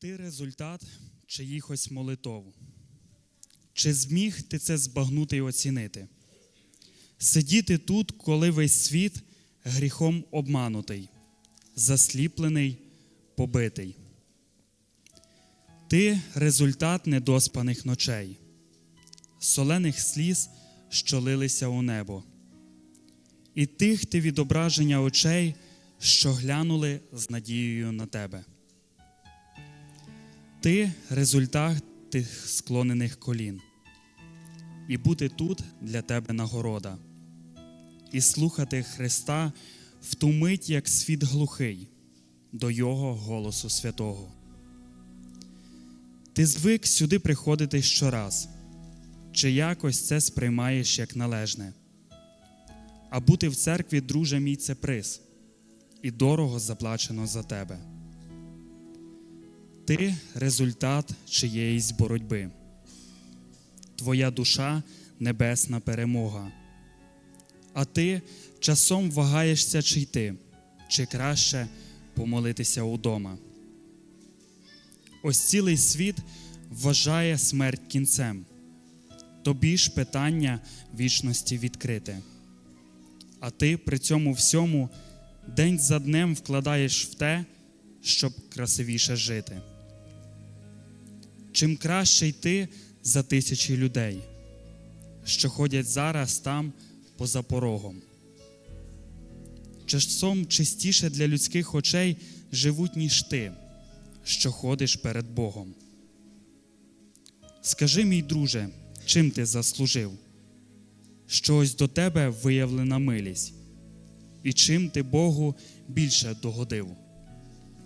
Ти результат чиїхось молитов. Чи зміг ти це збагнути і оцінити? Сидіти тут, коли весь світ гріхом обманутий, засліплений, побитий. Ти результат недоспаних ночей, солених сліз, що лилися у небо, і тих ти відображення очей, що глянули з надією на тебе. Ти результат тих склонених колін, і бути тут для тебе нагорода, і слухати Христа в ту мить, як світ глухий, до Його голосу святого. Ти звик сюди приходити щораз, чи якось це сприймаєш як належне. А бути в церкві, друже мій, це приз, і дорого заплачено за тебе. Ти результат чиєїсь боротьби. Твоя душа небесна перемога. А ти часом вагаєшся чи йти, чи краще помолитися удома. Ось цілий світ вважає смерть кінцем. Тобі ж питання вічності відкрите. А ти при цьому всьому день за днем вкладаєш в те, щоб красивіше жити. Чим краще йти за тисячі людей, що ходять зараз там поза порогом. Часом чистіше для людських очей живуть, ніж ти, що ходиш перед Богом. Скажи, мій друже, чим ти заслужив, що ось до тебе виявлена милість, і чим ти Богу більше догодив,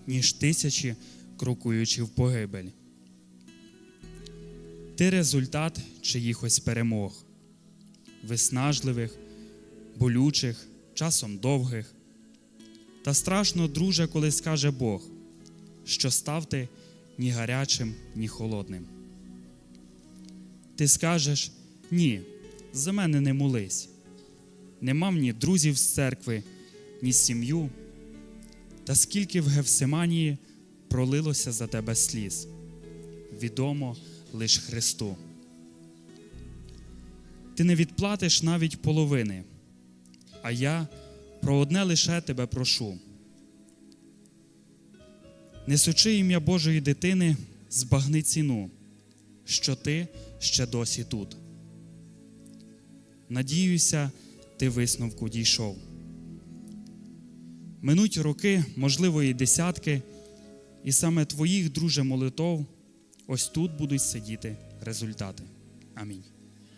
ніж тисячі, крокуючи в погибель. Ти результат чиїхось перемог, виснажливих, болючих, часом довгих. Та страшно, друже, коли скаже Бог, що став ти ні гарячим, ні холодним. Ти скажеш ні, за мене не молись. Не мав ні друзів з церкви, ні сім'ю. Та скільки в Гевсиманії пролилося за тебе сліз, відомо лиш Христу. Ти не відплатиш навіть половини, а я про одне лише тебе прошу. Несучи ім'я Божої дитини, збагни ціну, що ти ще досі тут. Надіюся, ти висновку дійшов. Минуть роки, можливо, і десятки, і саме твоїх, друже, молитов, ось тут будуть сидіти результати. Амінь.